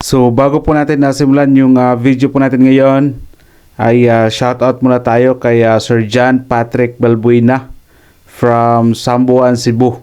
So bago po natin nasimulan yung ah, video po natin ngayon ay ah, shoutout muna tayo kay ah, Sir John Patrick Balbuena from Sambuan, Cebu.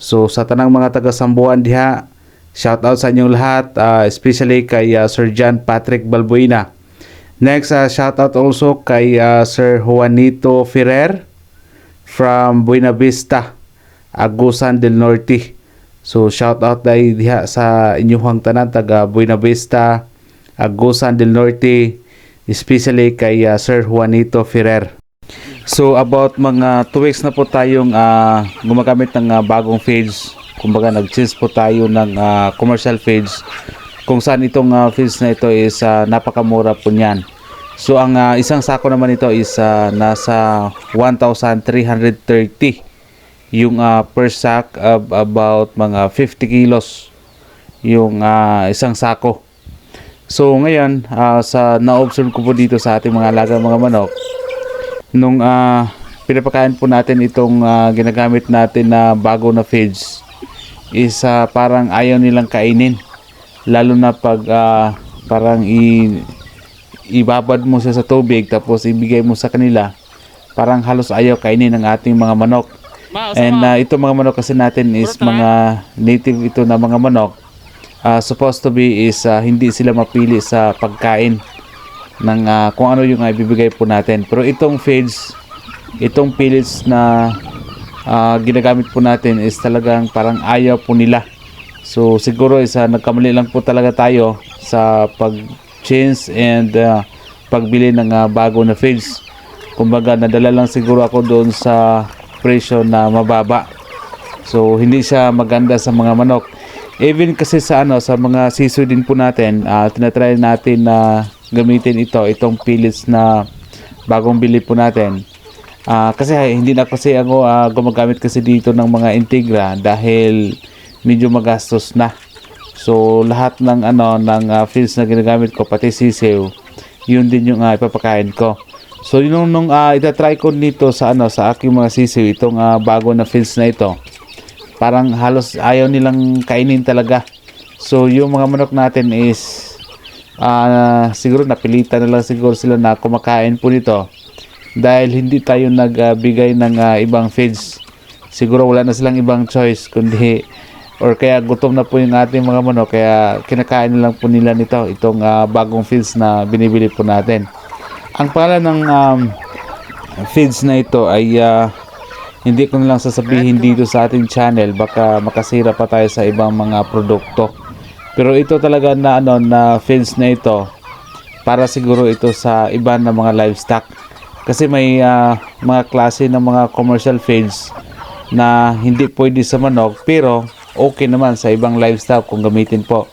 So sa tanang mga taga Sambuan diha, shoutout sa inyong lahat, ah, especially kay ah, Sir John Patrick Balbuena. Next, uh, shoutout also kay ah, Sir Juanito Ferrer from Buena Vista, Agusan del Norte. So shout out dahil diha sa inyong tanan taga Buena Vista, Agusan del Norte, especially kay uh, Sir Juanito Ferrer. So about mga 2 weeks na po tayong ah, gumagamit ng ah, bagong page. Kumbaga nag-change po tayo ng ah, commercial page kung saan itong uh, feeds na ito is ah, napakamura po niyan. So ang ah, isang sako naman ito is ah, nasa 1,330 yung ah, per sack of about mga 50 kilos yung ah, isang sako. So ngayon ah, sa na-observe ko po dito sa ating mga alagang mga manok nung ah, pinapakain po natin itong ah, ginagamit natin na bago na feeds is ah, parang ayaw nilang kainin lalo na pag ah, parang i ibabad mo siya sa tubig tapos ibigay mo sa kanila parang halos ayaw kainin ng ating mga manok and uh, ito mga manok kasi natin is mga native ito na mga manok. Uh, supposed to be is uh, hindi sila mapili sa pagkain ng uh, kung ano yung uh, ibibigay po natin. Pero itong feeds itong pellets na uh, ginagamit po natin is talagang parang ayaw po nila. So siguro isa nagkamali lang po talaga tayo sa pag-change and uh, pagbili ng uh, bago na feeds. Kumbaga nadala lang siguro ako doon sa presyo na mababa. So hindi siya maganda sa mga manok. Even kasi sa ano sa mga siso din po natin, uh, tinatry natin na gamitin ito, itong pellets na bagong bili po natin. Ah, kasi hindi na kasi ako ah, gumagamit kasi dito ng mga Integra dahil medyo magastos na. So lahat ng ano ng uh, feeds na ginagamit ko pati sisiw, yun din yung uh, ipapakain ko. So yun nung uh, itatry ko nito sa ano sa aking mga sisiw itong uh, bago na feeds na ito. Parang halos ayaw nilang kainin talaga. So yung mga manok natin is uh, siguro napilitan na lang siguro sila na kumakain po nito dahil hindi tayo nagbigay ng uh, ibang feeds. Siguro wala na silang ibang choice kundi or kaya gutom na po yung ating mga manok kaya kinakain na lang po nila nito itong ah, bagong feeds na binibili po natin ang pangalan ng um, feeds na ito ay ah, hindi ko na lang sasabihin dito sa ating channel. Baka makasira pa tayo sa ibang mga produkto. Pero ito talaga na ano na feeds na ito. Para siguro ito sa iba na mga livestock. Kasi may ah, mga klase ng mga commercial feeds na hindi pwede sa manok pero okay naman sa ibang livestock kung gamitin po.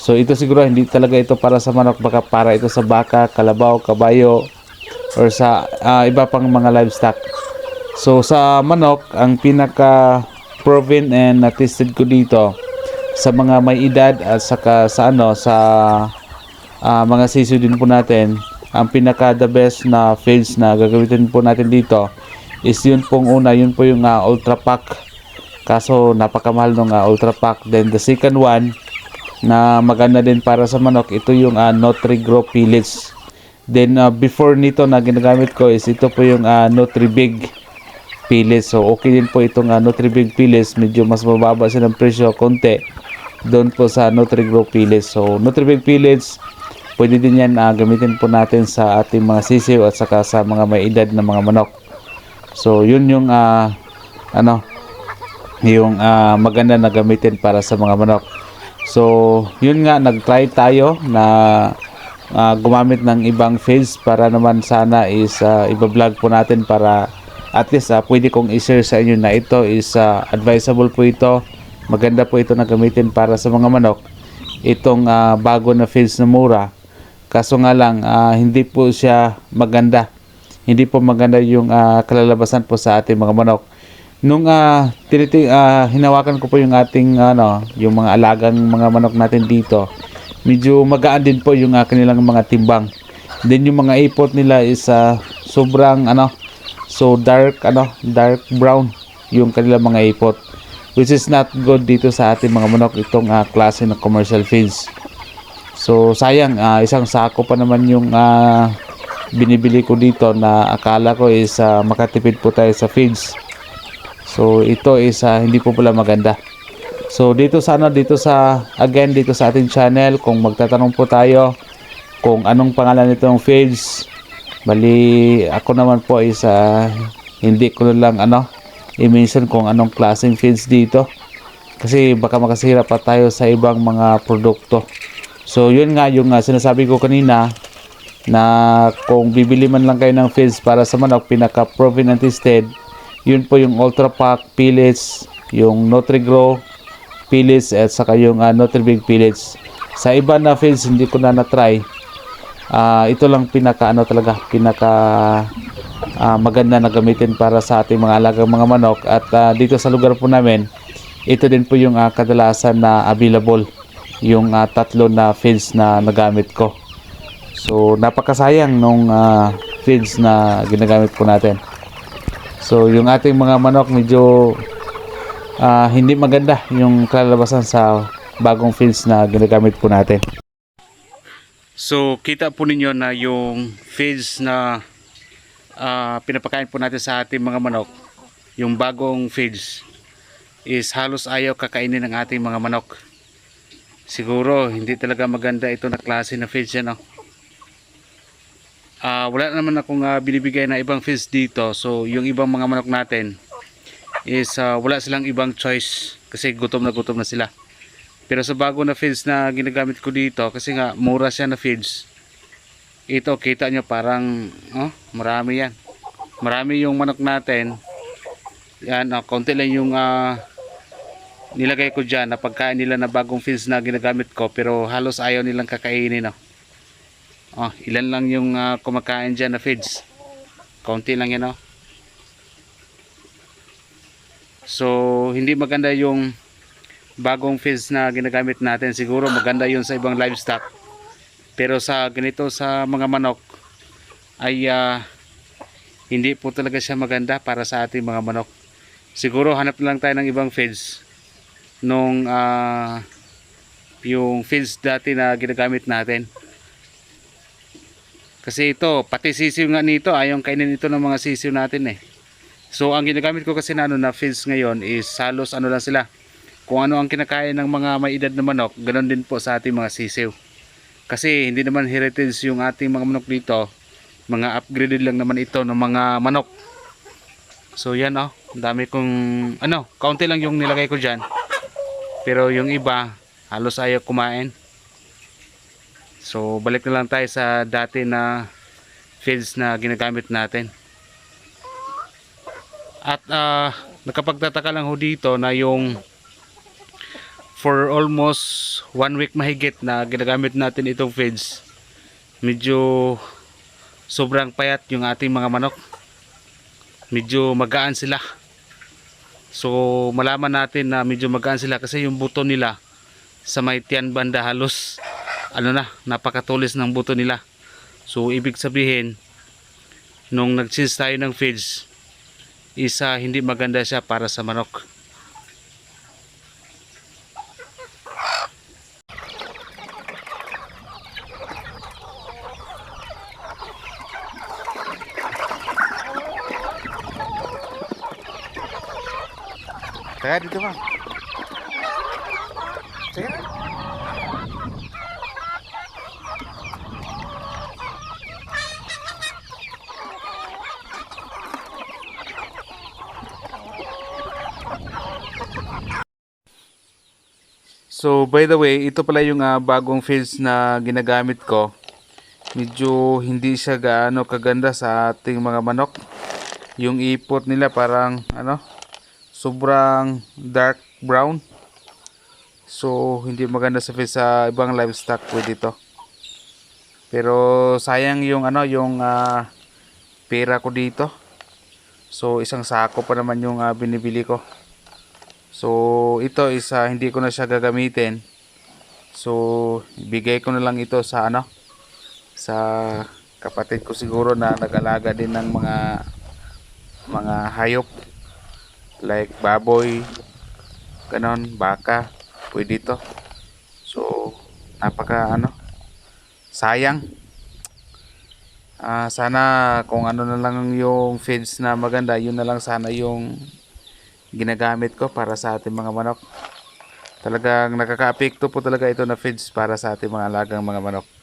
So ito siguro hindi talaga ito para sa manok baka para ito sa baka, kalabaw, kabayo or sa ah, iba pang mga livestock. So sa manok ang pinaka proven and tested ko dito sa mga may edad at saka sa ano sa ah, mga siso din po natin ang pinaka the best na feeds na gagamitin po natin dito is yun pong una yun po yung ah, ultra pack Kaso napakamahal ng uh, Ultra Pack. Then the second one na maganda din para sa manok, ito yung uh, Nutri-Grow Pellets. Then uh, before nito na ginagamit ko is ito po yung uh, Nutri-Big Pellets. So okay din po itong uh, Nutri-Big Pellets. Medyo mas mababa siya ng presyo konti doon po sa Nutri-Grow Pellets. So Nutri-Big Pellets pwede din yan uh, gamitin po natin sa ating mga sisiw at saka sa mga may edad na mga manok. So yun yung uh, ano yung uh, maganda na gamitin para sa mga manok. So, yun nga, nag-try tayo na uh, gumamit ng ibang feeds para naman sana is uh, iba-vlog po natin para at least uh, pwede kong i-share sa inyo na ito is uh, advisable po ito. Maganda po ito na gamitin para sa mga manok. Itong uh, bago na feeds na mura. Kaso nga lang, uh, hindi po siya maganda. Hindi po maganda yung uh, kalalabasan po sa ating mga manok nung uh, tiniti, uh, hinawakan ko po yung ating ano, yung mga alagang mga manok natin dito. Medyo magaan din po yung uh, kanilang mga timbang. Then yung mga ipot nila is uh, sobrang ano, so dark ano, dark brown yung kanilang mga ipot. Which is not good dito sa ating mga manok itong uh, klase ng commercial feeds. So sayang ah, isang sako pa naman yung ah, binibili ko dito na akala ko is ah, makatipid po tayo sa feeds. So ito is ah, hindi po pala maganda. So dito sa ano dito sa again dito sa ating channel kung magtatanong po tayo kung anong pangalan nitong feeds bali ako naman po is ah, hindi ko lang ano i-mention kung anong klaseng feeds dito kasi baka makasira pa tayo sa ibang mga produkto. So yun nga yung ah, sinasabi ko kanina na kung bibili man lang kayo ng feeds para sa manok pinaka proven and yun po yung Ultra Pack pellets, yung Nutri-Grow pellets at saka yung uh, Nutri-Big pellets. Sa iba na feeds hindi ko na na-try. Ah, ito lang pinaka ano talaga, pinaka ah, maganda na gamitin para sa ating mga alagang mga manok at ah, dito sa lugar po namin ito din po yung ah, kadalasan na available yung ah, tatlo na feeds na nagamit ko. So napakasayang nung ah, feeds na ginagamit po natin. So yung ating mga manok medyo ah, hindi maganda yung kalalabasan sa bagong feeds na ginagamit po natin. So kita po ninyo na yung feeds na ah, pinapakain po natin sa ating mga manok, yung bagong feeds is halos ayaw kakainin ng ating mga manok. Siguro hindi talaga maganda ito na klase na feeds yan. Oh. Ah, wala naman akong ah, binibigay na ibang feeds dito. So yung ibang mga manok natin is ah, wala silang ibang choice kasi gutom na gutom na sila. Pero sa bago na feeds na ginagamit ko dito kasi nga mura siya na feeds. Ito kita nyo parang oh, marami yan. Marami yung manok natin. Yan, oh, konti lang yung ah, nilagay ko dyan na pagkain nila na bagong feeds na ginagamit ko pero halos ayaw nilang kakainin. Oh. Oh, ilan lang yung ah, kumakain dyan na feeds. Konti lang yan oh. So, hindi maganda yung bagong feeds na ginagamit natin. Siguro maganda yun sa ibang livestock. Pero sa ganito sa mga manok ay ah, hindi po talaga siya maganda para sa ating mga manok. Siguro hanap lang tayo ng ibang feeds nung ah, yung feeds dati na ginagamit natin. Kasi ito, pati sisiw nga nito, ayaw kainin ito ng mga sisiw natin eh. So ang ginagamit ko kasi na ano na feeds ngayon is halos ano lang sila. Kung ano ang kinakain ng mga may edad na manok, ganoon din po sa ating mga sisiw. Kasi hindi naman heritage yung ating mga manok dito. Mga upgraded lang naman ito ng mga manok. So yan oh, dami kong ano, kaunti lang yung nilagay ko diyan. Pero yung iba, halos ayaw kumain. So balik na lang tayo sa dati na feeds na ginagamit natin. At ah, nakapagtataka lang ho dito na yung for almost one week mahigit na ginagamit natin itong feeds medyo sobrang payat yung ating mga manok. Medyo magaan sila. So malaman natin na medyo magaan sila kasi yung buto nila sa may tiyan banda halos ano na napakatulis ng buto nila so ibig sabihin nung nag-change tayo ng feeds isa hindi maganda siya para sa manok Kaya dito ba? So by the way, ito pala yung ah, bagong fields na ginagamit ko. Medyo hindi siya gaano kaganda sa ating mga manok. Yung ipot nila parang ano, sobrang dark brown. So hindi maganda sa face sa ibang livestock pwede ito. Pero sayang yung ano, yung ah, pera ko dito. So isang sako pa naman yung ah, binibili ko. So ito is ah, hindi ko na siya gagamitin. So ibigay ko na lang ito sa ano sa kapatid ko siguro na nag-alaga din ng mga mga hayop like baboy ganon baka pwede ito so napaka ano sayang. Ah, sana kung ano na lang yung feeds na maganda, yun na lang sana yung ginagamit ko para sa ating mga manok. Talagang nakaka-apekto po talaga ito na feeds para sa ating mga alagang mga manok.